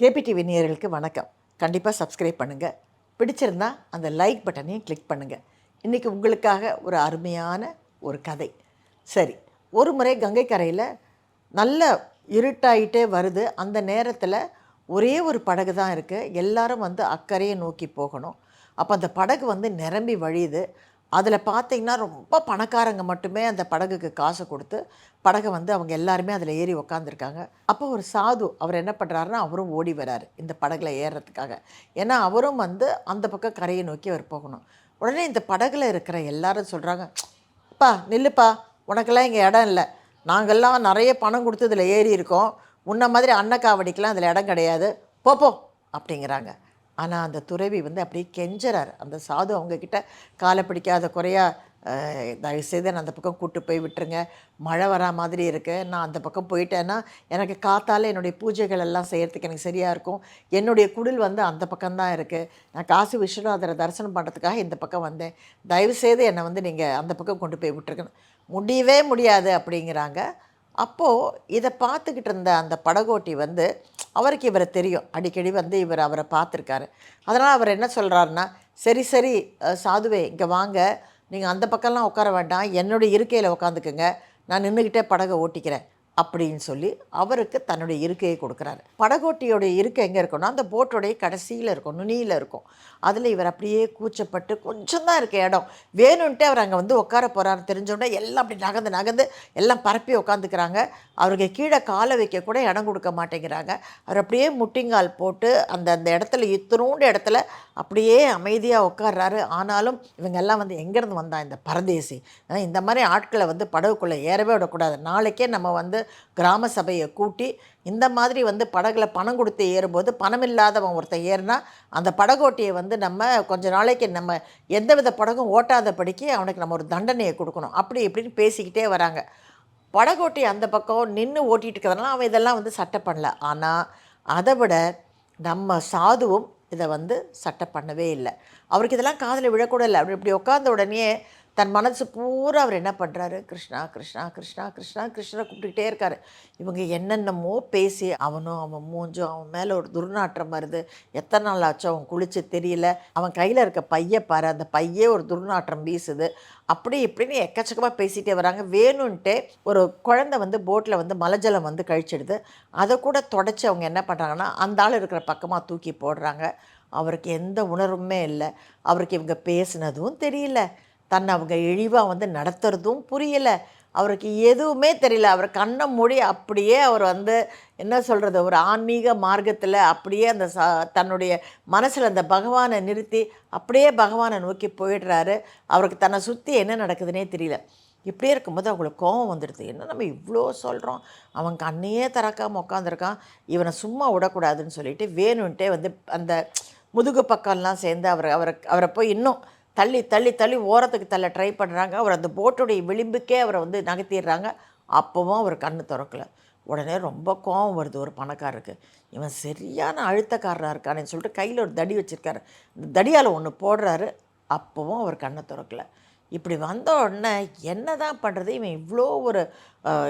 KPTV நேயர்களுக்கு வணக்கம். கண்டிப்பாக சப்ஸ்கிரைப் பண்ணுங்கள் பிடிச்சிருந்தா அந்த லைக் பட்டனையும் கிளிக் பண்ணுங்கள் இன்றைக்கி உங்களுக்காக ஒரு அருமையான ஒரு கதை. சரி ஒரு முறை கங்கை கரையில் நல்ல இருட்டாயிட்டே வருது. அந்த நேரத்தில் ஒரே ஒரு படகு தான் இருக்குது எல்லாரும் வந்து அக்கறையை நோக்கி போகணும். அப்போ அந்த படகு வந்து நிரம்பி வழியுது. அதில் பார்த்தீங்கன்னா ரொம்ப பணக்காரங்க மட்டுமே அந்த படகுக்கு காசு கொடுத்து படகை வந்து அவங்க எல்லாருமே அதில் ஏறி உக்காந்துருக்காங்க. அப்போ ஒரு சாது அவர் என்ன பண்ணுறாருன்னா அவரும் ஓடி வராரு இந்த படகுல ஏறுறதுக்காக ஏன்னா அவரும் வந்து அந்த பக்கம் கரையை நோக்கி அவர் போகணும். உடனே இந்த படகுல இருக்கிற எல்லாரும் சொல்கிறாங்க அப்பா நில்லுப்பா உனக்கெல்லாம் இங்கே இடம் இல்லை. நாங்கள்லாம் நிறைய பணம் கொடுத்து இதில் ஏறி இருக்கோம். உன்ன மாதிரி அன்னக்காவடிக்கெலாம் அதில் இடம் கிடையாது. போப்போ அப்படிங்கிறாங்க. ஆனால் அந்த துறவி வந்து அப்படியே கெஞ்சறார். அந்த சாது அவங்கக்கிட்ட காலை பிடிக்காத குறையாக தயவு செய்து நான் அந்த பக்கம் கூட்டு போய் விட்டுருங்க. மழை வரா மாதிரி இருக்குது நான் அந்த பக்கம் போயிட்டேன்னா எனக்கு காத்தால் என்னுடைய பூஜைகள் எல்லாம் செய்கிறதுக்கு எனக்கு சரியாக இருக்கும். என்னுடைய குடில் வந்து அந்த பக்கம்தான் இருக்குது நான் காசி விஸ்வநாதரை தரிசனம் பண்ணுறதுக்காக இந்த பக்கம் வந்தேன். தயவு செய்து என்னை வந்து நீங்கள் அந்த பக்கம் கொண்டு போய் விட்டுருக்கணும் முடியவே முடியாது. அப்படிங்கிறாங்க. அப்போது இதை பார்த்துக்கிட்டு இருந்த அந்த படகோட்டி வந்து அவருக்கு இவரை தெரியும். அடிக்கடி வந்து இவர் அவரை பார்த்துருக்காரு. அதனால் அவர் என்ன சொல்கிறாருன்னா சரி சரி சாதுவே இங்கே வாங்க. நீங்கள் அந்த பக்கம்லாம் உட்கார வேண்டாம். என்னுடைய இருக்கையில் உட்காந்துக்குங்க. நான் நின்றுக்கிட்டே படகை ஓட்டிக்கிறேன். அப்படின்னு சொல்லி அவருக்கு தன்னுடைய இருக்கையை கொடுக்குறாரு. படகோட்டியோடைய இருக்கை எங்கே இருக்கும்னா அந்த போட்டோடைய கடைசியில் இருக்கும் நுனியில் இருக்கும். அதில் இவர் அப்படியே கூச்சப்பட்டு கொஞ்சம் தான் இருக்க இடம். வேணும்ன்ட்டு அவர் அங்கே வந்து உட்கார போகிறாரு தெரிஞ்சோடனே எல்லாம் அப்படி நகர்ந்து நகர்ந்து எல்லாம் பரப்பி உட்காந்துக்கிறாங்க அவருக்கு கீழே காலை வைக்க கூட இடம் கொடுக்க மாட்டேங்கிறாங்க. அவர் அப்படியே முட்டிங்கால் போட்டு அந்த அந்த இடத்துல இத்தனூண்டு இடத்துல அப்படியே அமைதியாக உட்கார்றாரு. ஆனாலும் இவங்கெல்லாம் வந்து எங்கேருந்து வந்தா இந்த பரதேசி? இந்த மாதிரி ஆட்களை வந்து படகுக்குள்ளே ஏறவே விடக்கூடாது. நாளைக்கே நம்ம வந்து கிராம சபையை கூட்டி இந்த மாதிரி வந்து படகுல பணம் கொடுத்து ஏறும்போது பணம் இல்லாதவன் ஒருத்தன் ஏறினா அந்த படகோட்டியை வந்து நம்ம கொஞ்ச நாளைக்கு நம்ம எந்த வித படகும் ஓட்டாதபடிக்கு அவனுக்கு நம்ம ஒரு தண்டனையை கொடுக்கணும். அப்படி இப்படின்னு பேசிக்கிட்டே வராங்க. படகோட்டி அந்த பக்கம் நின்று ஓட்டிகிட்டு இருக்கிறதுனால அவன் இதெல்லாம் வந்து சட்டை பண்ணல. ஆனால் அதை விட நம்ம சாதுவும் இதை வந்து சட்டை பண்ணவே இல்லை. அவருக்கு இதெல்லாம் காதில் விழக்கூட இல்லை. அப்படி இப்படி உட்காந்த உடனே தன் மனசு பூரா அவர் என்ன பண்ணுறாரு கிருஷ்ணா கிருஷ்ணா கிருஷ்ணா கிருஷ்ணா கிருஷ்ணரை கூப்பிட்டுக்கிட்டே இருக்காரு. இவங்க என்னென்னமோ பேசி அவனும் அவன் மூஞ்சும் அவன் மேலே ஒரு துர்நாற்றம் வருது. எத்தனை நாள் ஆச்சோ அவன் குளிச்சு தெரியல. அவன் கையில் இருக்க பைய பாரு அந்த பையே ஒரு துர்நாற்றம் வீசுது. அப்படி இப்படின்னு எக்கச்சக்கமாக பேசிகிட்டே வராங்க. வேணும்ன்ட்டு ஒரு குழந்தை வந்து போட்டில் வந்து மலஜலம் வந்து கழிச்சிடுது. அதை கூட தொடச்சி அவங்க என்ன பண்ணுறாங்கன்னா அந்த ஆள் இருக்கிற பக்கமாக தூக்கி போடுறாங்க. அவருக்கு எந்த உணர்வுமே இல்லை. அவருக்கு இவங்க பேசினதும் தெரியல. தன்னை அவங்க இழிவாக வந்து நடத்துறதும் புரியலை. அவருக்கு எதுவுமே தெரியல. அவர் கண்ணை மூடி அப்படியே அவர் வந்து என்ன சொல்கிறது ஒரு ஆன்மீக மார்க்கத்தில் அப்படியே அந்த ச தன்னுடைய மனசில் அந்த பகவானை நிறுத்தி அப்படியே பகவானை நோக்கி போயிடுறாரு. அவருக்கு தன்னை சுற்றி என்ன நடக்குதுன்னே தெரியல. இப்படியே இருக்கும்போது அவங்களுக்கு கோபம் வந்துடுது. என்ன நம்ம இவ்வளோ சொல்கிறோம் அவன் கண்ணையே திறக்காமல் உட்காந்துருக்கான் இவனை சும்மா விடக்கூடாதுன்னு சொல்லிட்டு வேணுன்ட்டே வந்து அந்த முதுகு பக்கம்லாம் சேர்ந்து அவரை அவரை அவரை போய் இன்னும் தள்ளி தள்ளி தள்ளி ஓரத்துக்கு தள்ள ட்ரை பண்ணுறாங்க அவர் அந்த போட்டுடைய விளிம்புக்கே அவரை வந்து நகர்த்திடுறாங்க. அப்போவும் அவர் கண்ணு திறக்கல. உடனே ரொம்ப கோவம் வருது ஒரு பணக்காரருக்கு. இவன் சரியான அழுத்தக்காரராக இருக்கானேன்னு சொல்லிட்டு கையில் ஒரு தடி வச்சுருக்காரு. இந்த தடியால் ஒன்று போடுறாரு. அப்போவும் அவர் கண்ணை திறக்கலை. இப்படி வந்த உடனே என்ன தான் பண்ணுறது இவன் இவ்வளோ ஒரு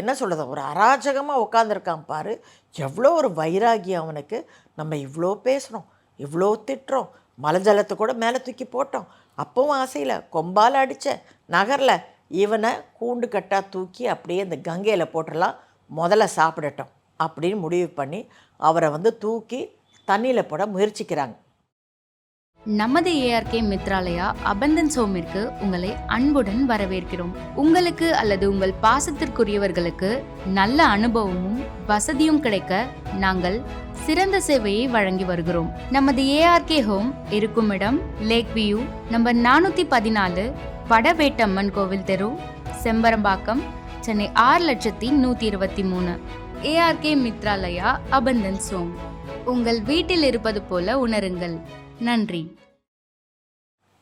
என்ன சொல்கிறது ஒரு அராஜகமாக உட்காந்துருக்கான் பாரு. எவ்வளோ ஒரு வைராகியம் அவனுக்கு. நம்ம இவ்வளோ பேசுகிறோம் இவ்வளோ திட்டுறோம். மலஜலத்தை கூட மேலே தூக்கி போட்டோம். அப்பவும் ஆசையில் கொம்பால் அடித்த நகரில் இவனை கூண்டு கட்டாக தூக்கி அப்படியே இந்த கங்கையில் போட்டுடலாம் முதல்ல சாப்பிடட்டும் அப்படின்னு முடிவு பண்ணி அவரை வந்து தூக்கி தண்ணியில் போட முயற்சிக்கிறாங்க. நமது ஏஆர்கே மித்ராலயா அபந்தன் சோமிற்கு உங்களை அன்புடன் வரவேற்கிறோம். உங்களுக்கு அல்லது உங்கள் பாசத்திற்குரியவர்களுக்கு நல்ல அனுபவமும் வசதியும் கிடைக்க நாங்கள் சிறந்த சேவையை வழங்கி வருகிறோம். நமது ஏஆர்கே ஹோம் இருக்கும் இடம் லேக் வியூ நம்பர் நானூத்தி பதினாலு வடவேட்டம்மன் கோவில் தெரு செம்பரம்பாக்கம் சென்னை ஆறு லட்சத்தி நூத்தி இருபத்தி மூணு. ஏஆர்கே மித்ராலயா அபந்தன் சோம். உங்கள் வீட்டில் இருப்பது போல உணருங்கள். நன்றி.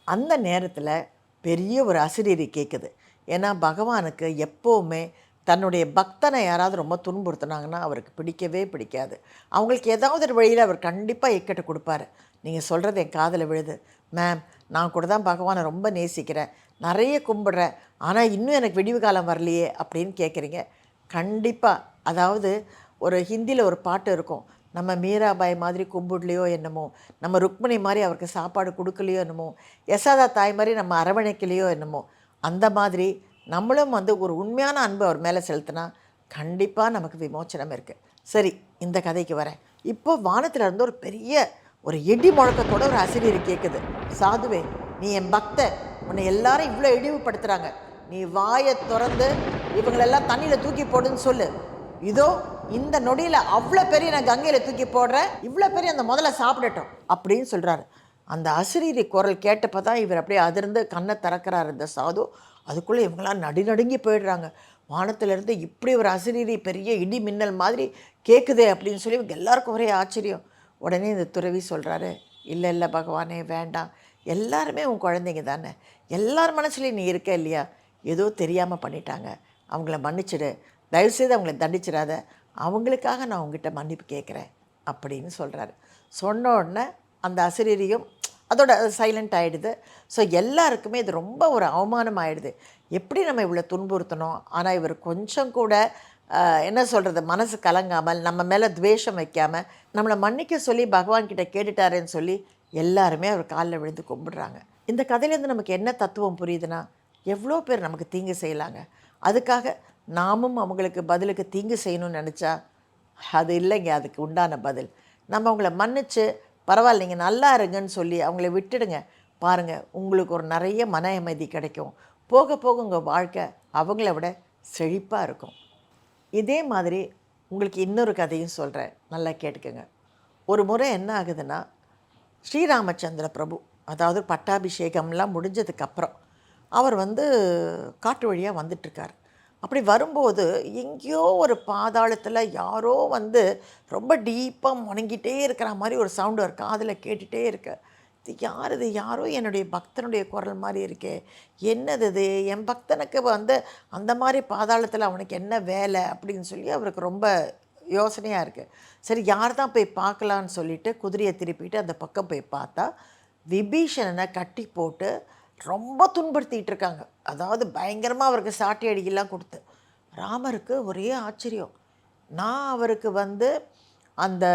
அந்த நேரத்தில் பெரிய ஒரு அசிரீரி கேட்குது ஏன்னா பகவானுக்கு எப்போவுமே தன்னுடைய பக்தனை யாராவது ரொம்ப துன்புறுத்தினாங்கன்னா அவருக்கு பிடிக்கவே பிடிக்காது. அவங்களுக்கு ஏதாவது ஒரு வழியில் அவர் கண்டிப்பாக இக்கட்டு கொடுப்பாரு. நீங்கள் சொல்கிறது என் காதில் விழுது. மேம் நான் கூட தான் பகவானை ரொம்ப நேசிக்கிறேன். நிறைய கும்பிடுறேன் ஆனால் இன்னும் எனக்கு விடிவு காலம் வரலையே அப்படின்னு கேட்குறீங்க கண்டிப்பாக அதாவது ஒரு ஹிந்தியில் ஒரு பாட்டு இருக்கும். நம்ம மீராபாய் மாதிரி கும்பிடலையோ என்னமோ நம்ம ருக்மிணி மாதிரி அவருக்கு சாப்பாடு கொடுக்கலையோ என்னமோ யசாதா தாய் மாதிரி நம்ம அரவணைக்கலையோ என்னமோ அந்த மாதிரி நம்மளும் வந்து ஒரு உண்மையான அன்பு அவர் மேலே செலுத்தினா கண்டிப்பாக நமக்கு விமோச்சனம் இருக்குது சரி இந்த கதைக்கு வரேன். இப்போ வானத்தில் இருந்து ஒரு பெரிய ஒரு இடி முழக்கத்தோட ஒரு ஆசிரியர் கேட்குது சாதுவே நீ என் பக்த உன்னை எல்லாரும் இவ்வளோ இழிவுபடுத்துகிறாங்க நீ வாயை திறந்து இவங்களெல்லாம் தண்ணியில் தூக்கி போடுன்னு சொல்லு. இதோ இந்த நொடியில் அவ்வளோ பெரிய நான் கங்கையில் தூக்கி போடுறேன். இவ்வளோ பெரிய அந்த முதல்ல சாப்பிடட்டும். அப்படின்னு சொல்கிறாரு அந்த அசிரீரி குரல் கேட்டப்போ தான் இவர் அப்படியே அதிர்ந்து கண்ணை திறக்கிறார் இந்த சாது. அதுக்குள்ளே இவங்களாம் நடுநடுங்கி போயிடுறாங்க. வானத்திலேருந்து இப்படி ஒரு அசிரீரி பெரிய இடி மின்னல் மாதிரி கேட்குதே அப்படின்னு சொல்லி இவங்க எல்லாருக்கும் ஒரே ஆச்சரியம். உடனே இந்த துறவி சொல்கிறாரு இல்லை இல்லை பகவானே வேண்டாம். எல்லாருமே உன் குழந்தைங்க தானே. எல்லார் மனசுலையும் நீ இருக்க இல்லையா? ஏதோ தெரியாமல் பண்ணிட்டாங்க. அவங்கள மன்னிச்சிடு. தயவுசெய்து அவங்கள தண்டிச்சிடாத. அவங்களுக்காக நான் உங்ககிட்ட மன்னிப்பு கேட்குறேன் அப்படின்னு சொல்கிறாரு சொன்ன உடனே அந்த அசிரியரையும் அதோட சைலண்ட் ஆகிடுது ஸோ எல்லாருக்குமே இது ரொம்ப ஒரு அவமானம் ஆகிடுது எப்படி நம்ம இவ்வளோ துன்புறுத்தணும்? ஆனால் இவர் கொஞ்சம் கூட என்ன சொல்கிறது மனசு கலங்காமல் நம்ம மேலே துவேஷம் வைக்காமல் நம்மளை மன்னிக்க சொல்லி பகவான் கிட்டே கேட்டுட்டாரேன்னு சொல்லி எல்லாருமே அவர் காலில் விழுந்து கும்பிடுறாங்க. இந்த கதையிலேருந்து நமக்கு என்ன தத்துவம் புரியுதுன்னா எவ்வளோ பேர் நமக்கு தீங்கு செய்யலாங்க. அதுக்காக நாமும் அவங்களுக்கு பதிலுக்கு தீங்கு செய்யணும்னு நினச்சா அது இல்லைங்க அதுக்கு உண்டான பதில். நம்ம அவங்கள மன்னிச்சு பரவாயில்ல நீங்கள் நல்லா இருங்கன்னு சொல்லி அவங்கள விட்டுடுங்க. பாருங்கள் உங்களுக்கு ஒரு நிறைய மன அமைதி கிடைக்கும். போக போக உங்கள் வாழ்க்கை அவங்கள விட செழிப்பாக இருக்கும். இதே மாதிரி உங்களுக்கு இன்னொரு கதையும் சொல்கிறேன் நல்லா கேட்டுக்கோங்க. ஒரு முறை என்ன ஆகுதுன்னா ஸ்ரீராமச்சந்திர பிரபு அதாவது பட்டாபிஷேகம்லாம் முடிஞ்சதுக்கப்புறம் அவர் வந்து காட்டு வழியாக வந்துட்டுருக்கார் அப்படி வரும்போது எங்கேயோ ஒரு பாதாளத்தில் யாரோ வந்து ரொம்ப டீப்பாக முணங்கிட்டே இருக்கிற மாதிரி ஒரு சவுண்டு ஒரு காதில் கேட்டுகிட்டே இருக்கு. இது யார் இது? யாரோ என்னுடைய பக்தனுடைய குரல் மாதிரி இருக்கே. என்னது இது? என் பக்தனுக்கு வந்து அந்த மாதிரி பாதாளத்தில் அவனுக்கு என்ன வேலை? அப்படின்னு சொல்லி அவருக்கு ரொம்ப யோசனையாக இருக்குது சரி யார் தான் போய் பார்க்கலான்னு சொல்லிட்டு குதிரையை திருப்பிட்டு அந்த பக்கம் போய் பார்த்தா விபீஷணனை கட்டி போட்டு ரொம்ப துன்புறுத்திட்டு இருக்காங்க. அதாவது பயங்கரமாக அவருக்கு சாட்டி அடிக்கெல்லாம் கொடுத்து. ராமருக்கு ஒரே ஆச்சரியம். நான் அவருக்கு வந்து அந்த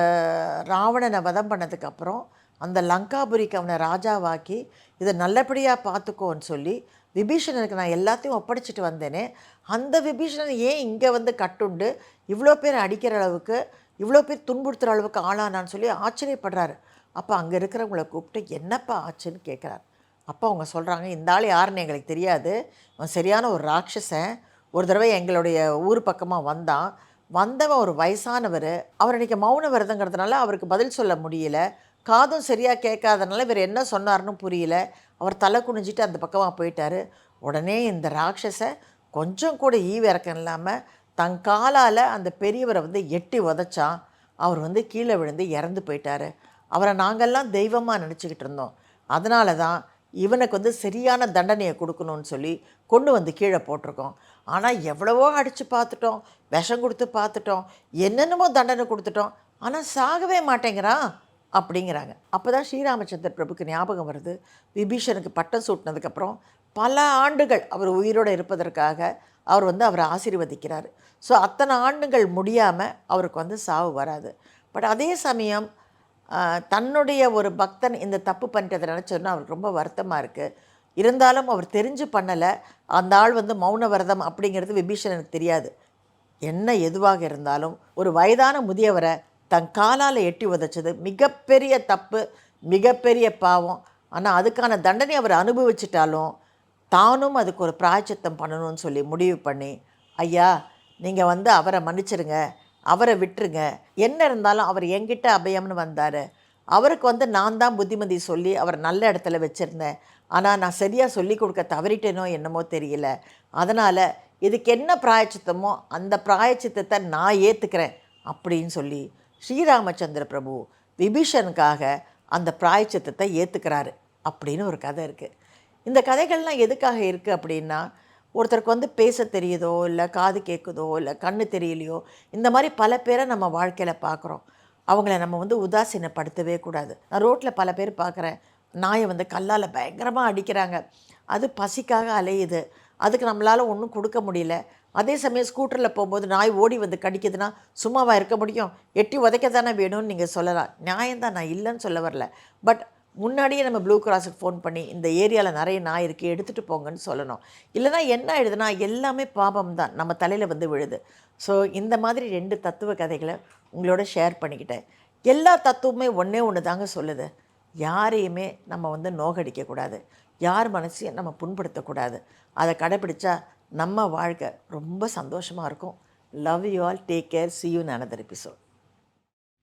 ராவணனை வதம் பண்ணதுக்கப்புறம் அந்த லங்காபுரிக்கு அவனை ராஜாவாக்கி இதை நல்லபடியாக பார்த்துக்கோன்னு சொல்லி விபீஷணனுக்கு நான் எல்லாத்தையும் ஒப்படைச்சிட்டு வந்தேனே. அந்த விபீஷணன் ஏன் இங்கே வந்து கட்டுண்டு? இவ்வளோ பேர் அடிக்கிற அளவுக்கு இவ்வளோ பேர் துன்புறுத்துகிற அளவுக்கு ஆளானான்னு சொல்லி ஆச்சரியப்படுறாரு. அப்போ அங்கே இருக்கிறவங்கள கூப்பிட்டு என்னப்பா ஆச்சுன்னு கேட்குறாரு அப்போ அவங்க சொல்கிறாங்க இந்த ஆள் யாருன்னு எங்களுக்கு தெரியாது. அவன் சரியான ஒரு ராட்சசன். ஒரு தடவை எங்களுடைய ஊர் பக்கமாக வந்தான். வந்தவன் ஒரு வயசானவர். அவர் இன்றைக்கி மௌன விரதங்கிறதுனால அவருக்கு பதில் சொல்ல முடியல. காதும் சரியாக கேட்காதனால இவர் என்ன சொன்னார்னு புரியல. அவர் தலை குனிஞ்சிட்டு அந்த பக்கமாக போயிட்டார். உடனே இந்த ராட்சச கொஞ்சம் கூட ஈவிறக்கம் இல்லாமல் தன் காலால் அந்த பெரியவரை வந்து எட்டி உதச்சான். அவர் வந்து கீழே விழுந்து இறந்து போயிட்டாரு. அவரை நாங்கள்லாம் தெய்வமாக நினச்சிக்கிட்டு இருந்தோம். அதனால தான் இவனுக்கு வந்து சரியான தண்டனையை கொடுக்கணும்னு சொல்லி கொண்டு வந்து கீழே போட்டிருக்கோம். ஆனால் எவ்வளவோ அடித்து பார்த்துட்டோம் விஷம் கொடுத்து பார்த்துட்டோம் என்னென்னமோ தண்டனை கொடுத்துட்டோம். ஆனால் சாகவே மாட்டேங்கிறான் அப்படிங்கிறாங்க. அப்போ தான் ஸ்ரீராமச்சந்திர பிரபுக்கு ஞாபகம் வருது. விபீஷனுக்கு பட்டம் சூட்டினதுக்கப்புறம் பல ஆண்டுகள் அவர் உயிரோடு இருப்பதற்காக அவர் வந்து அவரை ஆசீர்வதிக்கிறார். ஸோ அத்தனை ஆண்டுகள் முடியாமல் அவருக்கு வந்து சாவு வராது. பட் அதே சமயம் தன்னுடைய ஒரு பக்தன் இந்த தப்பு பண்ணிட்டதை நினச்சோன்னா அவருக்கு ரொம்ப வருத்தமாக இருக்குது இருந்தாலும் அவர் தெரிஞ்சு பண்ணலை. அந்த ஆள் வந்து மௌன விரதம் அப்படிங்கிறது விபீஷணனுக்கு தெரியாது. என்ன எதுவாக இருந்தாலும் ஒரு வயதான முதியவரை தன் காலால் எட்டி உதைச்சது மிகப்பெரிய தப்பு மிகப்பெரிய பாவம். ஆனால் அதுக்கான தண்டனை அவர் அனுபவிச்சிட்டாலும் தானும் அதுக்கு ஒரு பிராய்ச்சித்தம் பண்ணணும்னு சொல்லி முடிவு பண்ணி ஐயா நீங்கள் வந்து அவரை மன்னிச்சிருங்க. அவரை விட்டுருங்க. என்ன இருந்தாலும் அவர் என்கிட்ட அபயம்னு வந்தார். அவருக்கு வந்து நான் தான் புத்திமதி சொல்லி அவர் நல்ல இடத்துல வச்சுருந்தேன். ஆனால் நான் சரியாக சொல்லி கொடுக்க தவறிட்டேனோ என்னமோ தெரியல. அதனால் இதுக்கு என்ன பிராயச்சித்தமோ அந்த பிராயச்சித்தத்தை நான் ஏற்றுக்கிறேன் அப்படின்னு சொல்லி ஸ்ரீராமச்சந்திர பிரபு விபீஷனுக்காக அந்த பிராயச்சித்தத்தை ஏற்றுக்கிறாரு அப்படின்னு ஒரு கதை இருக்குது இந்த கதைகள்லாம் எதுக்காக இருக்குது அப்படின்னா ஒருத்தருக்கு வந்து பேச தெரியுதோ இல்லை காது கேட்குதோ இல்லை கண்ணு தெரியலையோ இந்த மாதிரி பல பேரை நம்ம வாழ்க்கையில் பார்க்குறோம் அவங்கள நம்ம வந்து உதாசீனப்படுத்தவே கூடாது. நான் ரோட்டில் பல பேர் பார்க்குறேன் நாயை வந்து கல்லால் பயங்கரமாக அடிக்கிறாங்க. அது பசிக்காக அலையுது. அதுக்கு நம்மளால் ஒன்றும் கொடுக்க முடியல. அதே சமயம் ஸ்கூட்டரில் போகும்போது நாய் ஓடி வந்து கடிக்குதுன்னா சும்மாவாக இருக்க முடியும்? எட்டி உதைக்க தானே வேணும்னு நீங்கள் சொல்லலாம். நியாயம்தான். நான் இல்லைன்னு சொல்ல வரல. பட் முன்னாடியே நம்ம ப்ளூ கிராஸுக்கு ஃபோன் பண்ணி இந்த ஏரியாவில் நிறைய நாய் இருக்குது எடுத்துகிட்டு போங்கன்னு சொல்லணும். இல்லைனா என்ன ஆயிடுதுன்னா எல்லாமே பாபம் தான் நம்ம தலையில் வந்து விழுது. ஸோ இந்த மாதிரி ரெண்டு தத்துவ கதைகளை உங்களோட ஷேர் பண்ணிக்கிட்டேன். எல்லா தத்துவமே ஒன்றே ஒன்று தாங்க சொல்லுது. யாரையுமே நம்ம வந்து நோகடிக்கக்கூடாது. யார் மனசையும் நம்ம புண்படுத்தக்கூடாது. அதை கடைப்பிடிச்சா நம்ம வாழ்க்கை ரொம்ப சந்தோஷமாக இருக்கும். Love you all take care see you another episode